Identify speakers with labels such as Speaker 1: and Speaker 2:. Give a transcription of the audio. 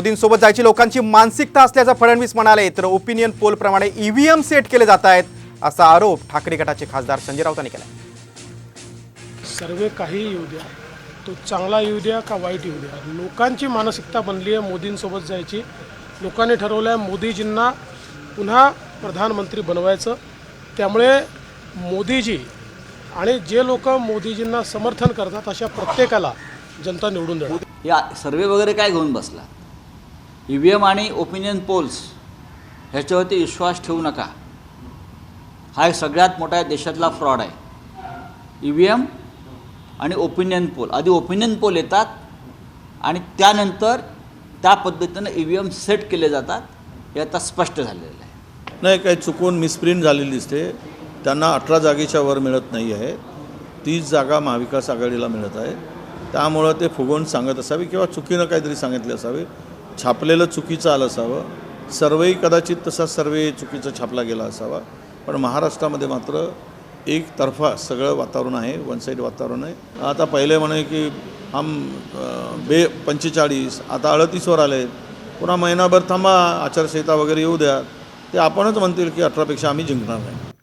Speaker 1: मोदींसोबत जायची लोकांची मानसिकता असल्याचं फडणवीस म्हणाले तर ओपिनियन पोल प्रमाणे ईव्हीएम सेट केले जात आहेत असा आरोप ठाकरे गटाचे खासदार संजय राऊतांनी केला
Speaker 2: सर्वे काही येऊ द्या. तो चांगला येऊ द्या का वाईट येऊ द्या? लोकांची मानसिकता बनली आहे मोदींसोबत जायची. लोकांनी ठरवलं आहे मोदीजींना पुन्हा प्रधानमंत्री बनवायचं. त्यामुळे मोदीजी आणि जे लोक मोदीजींना समर्थन करतात अशा प्रत्येकाला जनता निवडून देणार.
Speaker 3: या सर्वे वगैरे काय घेऊन बसला? ई व्ही एम आणि ओपिनियन पोल्स ह्याच्यावरती विश्वास ठेवू नका. हा एक सगळ्यात मोठा देशातला फ्रॉड आहे. ई व्ही एम आणि ओपिनियन पोल. आधी ओपिनियन पोल येतात आणि त्यानंतर त्या पद्धतीनं ई व्ही एम सेट केले जातात हे आता स्पष्ट झालेलं आहे.
Speaker 4: नाही काही चुकून मिसप्रिंट झालेली दिसते. त्यांना अठरा जागेच्या वर मिळत नाही आहे. तीस जागा महाविकास आघाडीला मिळत आहे. त्यामुळं ते फुगवून सांगत असावे किंवा चुकीनं काहीतरी सांगितले असावे. छापलेलं चुकीचं आलं असावं. सर्वेही कदाचित तसा सर्वे चुकीचा छापला गेला असावा. पण महाराष्ट्रामध्ये मात्र एकतर्फा सगळं वातावरण आहे वन साईड वातावरण आहे. आता पहिले म्हणे की हम बे पंचेचाळीस आता अडतीसवर आले. पुन्हा महिनाभर थांबा आचारसंहिता वगैरे येऊ द्या. ते आपणच म्हणतील की अठरापेक्षा आम्ही जिंकणार नाही.